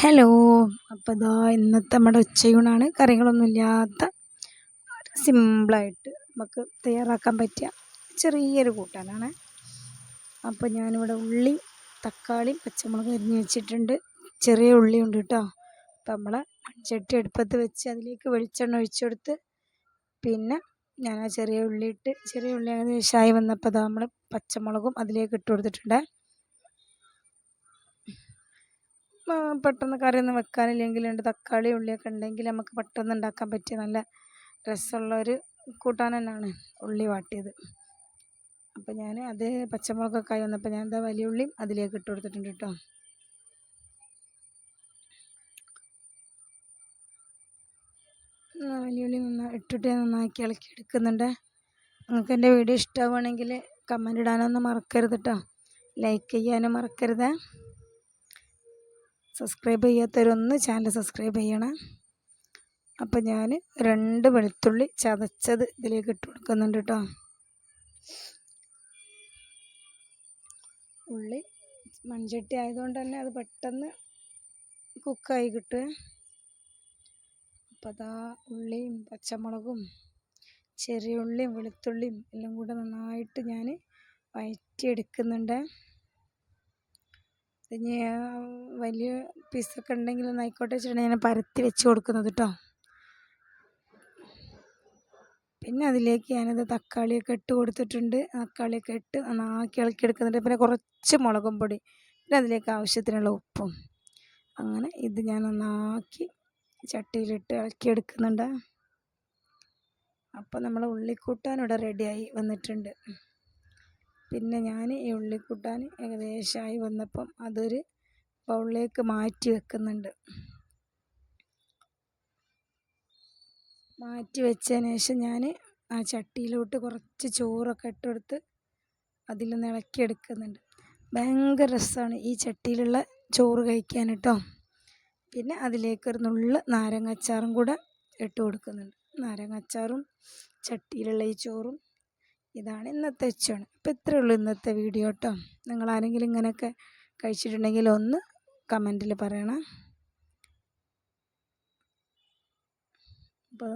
Hello. അപ്പോൾ ഇതാ ഇന്നത്തെ നമ്മുടെ ഉച്ചയൂണാണ്. കറികളൊന്നുമില്ലാത്ത സിമ്പിളായിട്ട് നമുക്ക് തയ്യാറാക്കാൻ പറ്റിയ ചെറിയൊരു കൂട്ടാനാണ്. അപ്പോൾ ഞാനിവിടെ ഉള്ളി തക്കാളി പച്ചമുളക് അരിഞ്ഞ് വെച്ചിട്ടുണ്ട്. ചെറിയ ഉള്ളി ഉണ്ട് കേട്ടോ. അപ്പോൾ നമ്മളെ മൺചട്ടി അടുപ്പത്ത് വെച്ച് അതിലേക്ക് വെളിച്ചെണ്ണ ഒഴിച്ചു കൊടുത്ത് പിന്നെ ഞാൻ ആ ചെറിയ ഉള്ളി ഇട്ട് ചെറിയ ഉള്ളി ഏകദേശമായി വന്നപ്പോൾ നമ്മൾ പച്ചമുളകും അതിലേക്ക് ഇട്ട് കൊടുത്തിട്ടുണ്ട്. പെട്ടെന്ന് കറിയൊന്നും വെക്കാനില്ലെങ്കിൽ ഉണ്ട് തക്കാളി ഉള്ളിയൊക്കെ ഉണ്ടെങ്കിൽ നമുക്ക് പെട്ടെന്ന് ഉണ്ടാക്കാൻ പറ്റിയ നല്ല രസമുള്ള ഒരു കൂട്ടാൻ തന്നെയാണ് ഉള്ളി വാട്ടിയത്. അപ്പോൾ ഞാൻ അത് പച്ചമുളകൊക്കെ ആയി വന്നപ്പോൾ ഞാൻ എന്താ വലിയ ഉള്ളിയും അതിലേക്ക് ഇട്ട് കൊടുത്തിട്ടുണ്ട് കേട്ടോ. വലിയ ഉള്ളി നന്നായി ഇട്ടിട്ട് നന്നാക്കി ഇളക്കി എടുക്കുന്നുണ്ട്. നിങ്ങൾക്ക് എന്റെ വീഡിയോ ഇഷ്ടമാവുകയാണെങ്കിൽ കമന്റ് ഇടാനൊന്നും മറക്കരുത് കേട്ടോ. ലൈക്ക് ചെയ്യാനും മറക്കരുത്. സബ്സ്ക്രൈബ് ചെയ്യാത്തവരൊന്ന് ചാനൽ സബ്സ്ക്രൈബ് ചെയ്യണം. അപ്പം ഞാൻ രണ്ട് വെളുത്തുള്ളി ചതച്ചത് ഇതിലേക്ക് ഇട്ട് കൊടുക്കുന്നുണ്ട് കേട്ടോ ഉള്ളി മൺചട്ടി ആയതുകൊണ്ട് തന്നെ അത് പെട്ടെന്ന് കുക്കായി കിട്ടുക അപ്പം അതാ ഉള്ളിയും പച്ചമുളകും ചെറിയ ഉള്ളിയും വെളുത്തുള്ളിയും എല്ലാം കൂടെ നന്നായിട്ട് ഞാൻ വഴറ്റിയെടുക്കുന്നുണ്ട് ഇനി വലിയ പീസൊക്കെ ഉണ്ടെങ്കിൽ ആയിക്കോട്ടെ വെച്ചിട്ടുണ്ടെങ്കിൽ ഞാൻ പരത്തി വെച്ച് കൊടുക്കുന്നത് കേട്ടോ പിന്നെ അതിലേക്ക് ഞാനത് തക്കാളിയൊക്കെ ഇട്ട് കൊടുത്തിട്ടുണ്ട്. തക്കാളിയൊക്കെ ഇട്ട് നന്നാക്കി ഇളക്കി എടുക്കുന്നുണ്ട് പിന്നെ കുറച്ച് മുളകും പൊടി പിന്നെ അതിലേക്ക് ആവശ്യത്തിനുള്ള ഉപ്പും. അങ്ങനെ ഇത് ഞാൻ നന്നാക്കി ചട്ടിയിലിട്ട് ഇളക്കി എടുക്കുന്നുണ്ട് അപ്പോൾ നമ്മൾ ഉള്ളിക്കൂട്ടാൻ ഇവിടെ റെഡിയായി വന്നിട്ടുണ്ട്. പിന്നെ ഞാൻ ഈ ഉള്ളിക്കൂട്ടാൻ ഏകദേശമായി വന്നപ്പം അതൊരു ബൗളിലേക്ക് മാറ്റി വെക്കുന്നുണ്ട്. മാറ്റി വെച്ചതിന് ശേഷം ഞാൻ ആ ചട്ടിയിലോട്ട് കുറച്ച് ചോറൊക്കെ ഇട്ടെടുത്ത് അതിൽ ഇളക്കിയെടുക്കുന്നുണ്ട്. ഭയങ്കര രസമാണ് ഈ ചട്ടിയിലുള്ള ചോറ് കഴിക്കാൻ കേട്ടോ പിന്നെ അതിലേക്കൊരു നുള്ള് നാരങ്ങ അച്ചാറും കൂടെ ഇട്ട് കൊടുക്കുന്നുണ്ട്. നാരങ്ങ അച്ചാറും ചട്ടിയിലുള്ള ഈ ചോറും ഇതാണ് ഇന്നത്തെ ഉച്ചയാണ്. അപ്പോൾ ഇത്രയേ ഉള്ളൂ ഇന്നത്തെ വീഡിയോ കേട്ടോ. നിങ്ങൾ ആരെങ്കിലും ഇങ്ങനെയൊക്കെ കഴിച്ചിട്ടുണ്ടെങ്കിൽ ഒന്ന് കമന്റിൽ പറയണം. അപ്പോൾ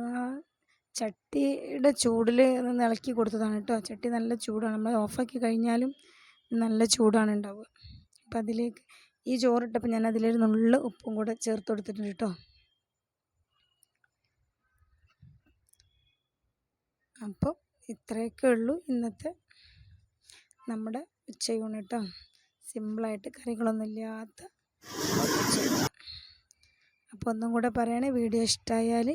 ചട്ടിയുടെ ചൂടിൽ നിന്ന് ഇളക്കി കൊടുത്തതാണ് കേട്ടോ. ചട്ടി നല്ല ചൂടാണ്. നമ്മൾ ഓഫാക്കി കഴിഞ്ഞാലും നല്ല ചൂടാണ് ഉണ്ടാവുക. അപ്പം അതിലേക്ക് ഈ ചോറിട്ടപ്പോൾ ഞാൻ അതിലൊരു നുള്ളു ഉപ്പും കൂടെ ചേർത്ത് കൊടുത്തിട്ടുണ്ട് കേട്ടോ. അപ്പോൾ ഇത്രയൊക്കെ ഉള്ളൂ ഇന്നത്തെ നമ്മുടെ ഉച്ചയൂണ് കേട്ടോ. സിമ്പിളായിട്ട് കറികളൊന്നും ഇല്ലാത്ത അപ്പോൾ ഒന്നും കൂടെ പറയണേ വീഡിയോ ഇഷ്ടമായാൽ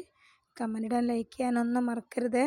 കമന്റ് ഇടാൻ ലൈക്ക് ചെയ്യാനൊന്നും മറക്കരുതേ.